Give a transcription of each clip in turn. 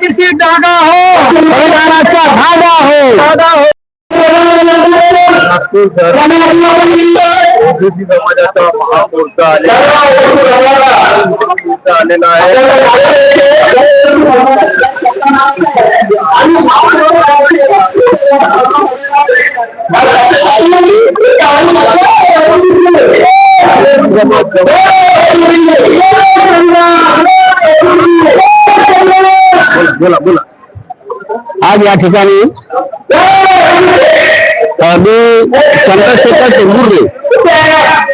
किसी जागा हो संविधानाचा धागा हो शहर ओबीसी समाजाचा महामोर्चा बोला बोला. आज या ठिकाणी मी चंद्रशेखर टेंभुर्ले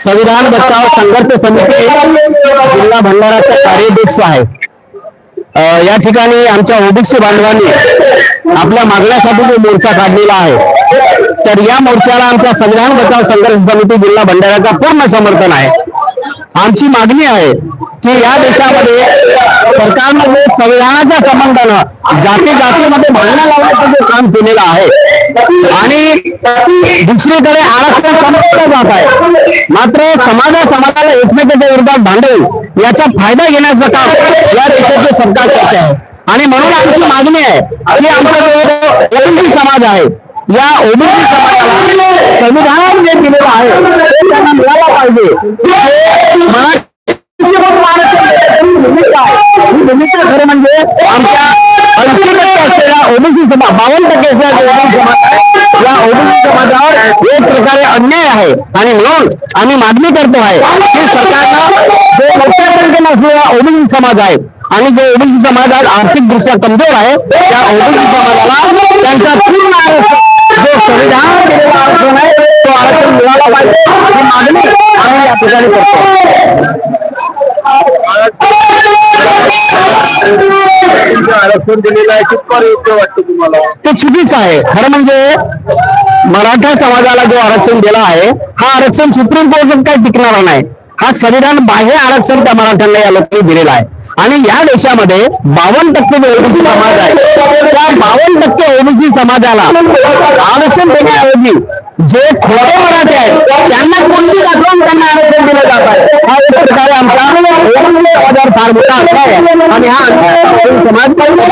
संविधान बचाव संघर्ष समिती जिल्हा भंडाराचा कार्याध्यक्ष आहे. या ठिकाणी आमच्या ओबीसी बांधवांनी आपल्या मागण्यासाठी जो मोर्चा काढलेला आहे तर या मोर्चाला आमच्या संविधान बचाव संघर्ष समिती जिल्हा भंडाऱ्याचा पूर्ण समर्थन आहे. आमची मागणी आहे की या देशामध्ये सरकारमध्ये संविधानाच्या संबंधानं जाती जातीमध्ये भांडणं लावण्याचं जे काम केलेलं आहे आणि दुसरीकडे आरक्षण संपवलं जात आहे. मात्र समाजा समाजाला एकमेकांच्या विरोधात भांडवून याचा फायदा घेण्याचं काम या देशाचे सरकार करते आहे. आणि म्हणून आमची मागणी आहे की आमचा जो ओबीसी समाज आहे. या ओबीसी समाजाला संविधान जे दिलेलं आहे त्यांना मिळायला पाहिजे. भूमिका खरं म्हणजे आमच्या ऐंशी टक्के असलेल्या ओबीसी समाज बावन्न टक्के असलेला ओबीसी समाज या ओबीसी समाजावर एक प्रकारे अन्याय आहे. आणि म्हणून आम्ही मागणी करतो आहे की सरकारनं जो मोठ्या संख्येनं असलेला ओबीसी समाज आहे आणि जो ओबीसी समाज आज आर्थिकदृष्ट्या कमजोर आहे त्या ओबीसी समाजाला त्यांचा पूर्ण जो आरक्षण दिलेलं आहे कितपर योग्य वाटतं तुम्हाला? ते चुकीचं आहे. खरं म्हणजे मराठा समाजाला जो आरक्षण दिला आहे हा आरक्षण सुप्रीम कोर्टात काही टिकणारा नाही. हा संविधान बाह्य आरक्षण त्या मराठ्यांना या लोकांनी दिलेला आहे. आणि या देशामध्ये बावन्न टक्के जो ओबीसी समाज आहे त्या बावन्न टक्के ओबीसी समाजाला आरक्षण देण्याऐवजी जे खोटे मराठे आहेत त्यांना कोणती दाखवून त्यांना आरक्षण दिलं जात आहे? हा एक प्रकारे आमचा हजार फार मोठा अन्याय आहे आणि हा अन्याय समाज पाहिजे